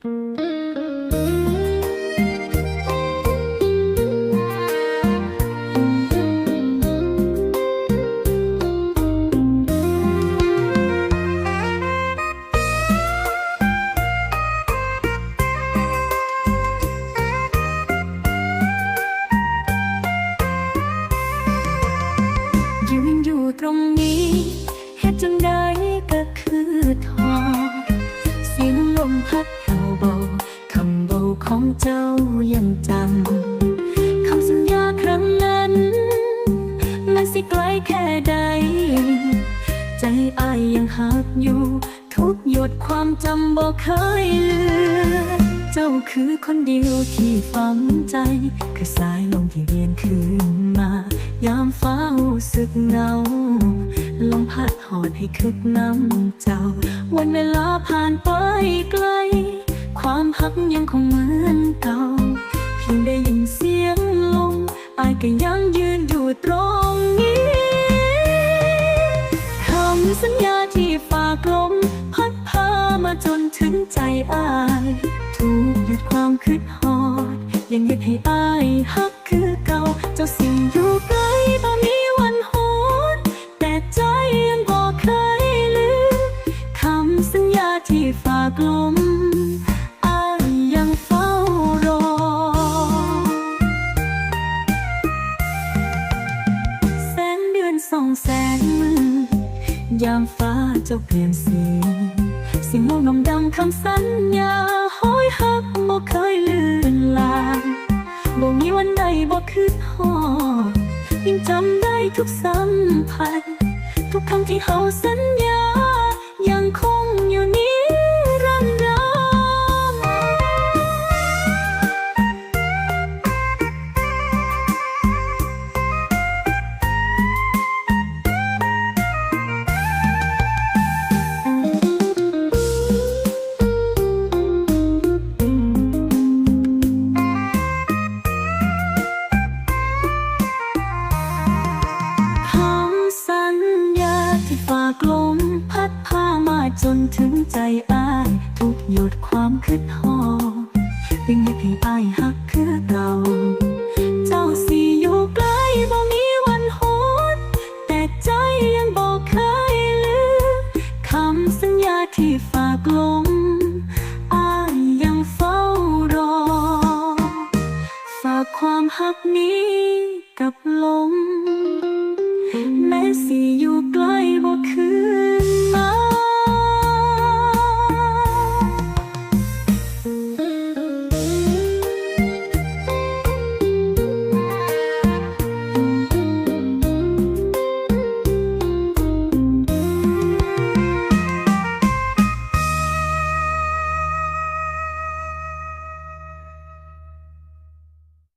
ยืนอยู่ตรงนี้เหตุจัง เจ้ายังจำคำสัญญาครั้งนั้นแม้สิไกลแค่ใด ใจอายยังหักอยู่ ทุกหยดความจำบอกเคยเลือนเจ้าคือคนเดียวที่ฝังใจ คือสายลมที่เรียนคืนมา ยามฟ้ารู้สึกเหงาลมพัดหอดให้คึกน้ำเจ้า วันเวลาผ่านไปไกล ความหักยังคงเหมือนเก่าเพียงได้ยินเสียงลมอายก็ยังยืนอยู่ตรงนี้คำสัญญาที่ฝากลม พัดพามาจนถึงใจอายถูกหยุดความคิดหอด ยังยึดให้อายฮักคือเก่า เจ้าสิ่งอยู่ไกลตอนนี้วันโหดแต่ใจยังบอกเคยลืมคำสัญญาที่ฝากลม แสงมือยามฟ้าเจ้าเปลี่ยนสีสิ่งโมงนมดำคำสัญญาห้อยหักบ่เคยลือนลางบ่มีวันใดบ่คืนหอยิ่งจำได้ทุกสัมผัสทุกคำที่เฮาสัญญา กลมพัดผ้ามาจนถึงใจอ้าย ทุกหยดความคิดหอวิ่งให้พี่อ้ายหักคือเราเจ้าสิอยู่ใกล้บ่มีวันหดแต่ใจยังบอกเคยลืมคำสัญญาที่ฝากลงอ้ายยังเฝ้ารอ ฝากความหักนี้กับลมแม้สิอยู่